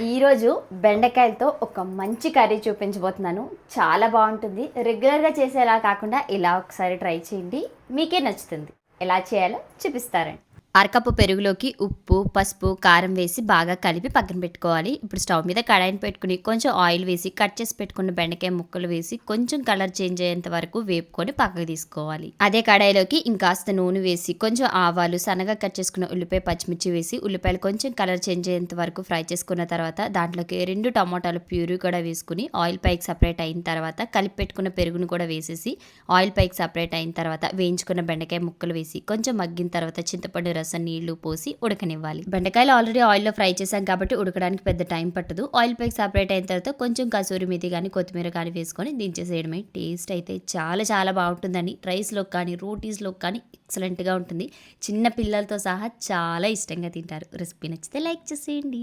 ఈరోజు బెండకాయలతో ఒక మంచి కర్రీ చూపించబోతున్నాను. చాలా బాగుంటుంది. రెగ్యులర్గా చేసేలా కాకుండా ఇలా ఒకసారి ట్రై చేయండి. మీకే నచ్చుతుంది. ఎలా చేయాలో చూపిస్తారండి. అరకప్పు పెరుగులోకి ఉప్పు పసుపు కారం వేసి బాగా కలిపి పక్కన పెట్టుకోవాలి. ఇప్పుడు స్టవ్ మీద కడాయిని పెట్టుకుని కొంచెం ఆయిల్ వేసి కట్ చేసి పెట్టుకున్న బెండకాయ ముక్కలు వేసి కొంచెం కలర్ చేంజ్ అయ్యేంత వరకు వేపుకొని పక్కకు తీసుకోవాలి. అదే కడాయిలోకి ఇంకాస్త నూనె వేసి కొంచెం ఆవాలు సన్నగా కట్ చేసుకున్న ఉల్లిపాయ పచ్చిమిర్చి వేసి ఉల్లిపాయలు కొంచెం కలర్ చేంజ్ అయ్యేంత వరకు ఫ్రై చేసుకున్న తర్వాత దాంట్లోకి రెండు టమాటాలు ప్యూరీ కూడా వేసుకుని ఆయిల్ పైకి సపరేట్ అయిన తర్వాత కలిపి పెట్టుకున్న పెరుగును కూడా వేసేసి ఆయిల్ పైకి సపరేట్ అయిన తర్వాత వేయించుకున్న బెండకాయ ముక్కలు వేసి కొంచెం మగ్గిన తర్వాత చింతపండు రసం నీళ్ళు పోసి ఉడకనివ్వాలి. బెండకాయలు ఆల్రెడీ ఆయిల్లో ఫ్రై చేశాం కాబట్టి ఉడకడానికి పెద్ద టైం పట్టదు. ఆయిల్ పైకి సపరేట్ అయిన తర్వాత కొంచెం కసూరి మెతి కానీ కొత్తిమీర కానీ వేసుకొని దించేసేయడమే. టేస్ట్ అయితే చాలా చాలా బాగుంటుందని రైస్లో కానీ రోటీస్లో కానీ ఎక్సలెంట్గా ఉంటుంది. చిన్న పిల్లలతో సహా చాలా ఇష్టంగా తింటారు. రెసిపీ నచ్చితే లైక్ చేసేయండి.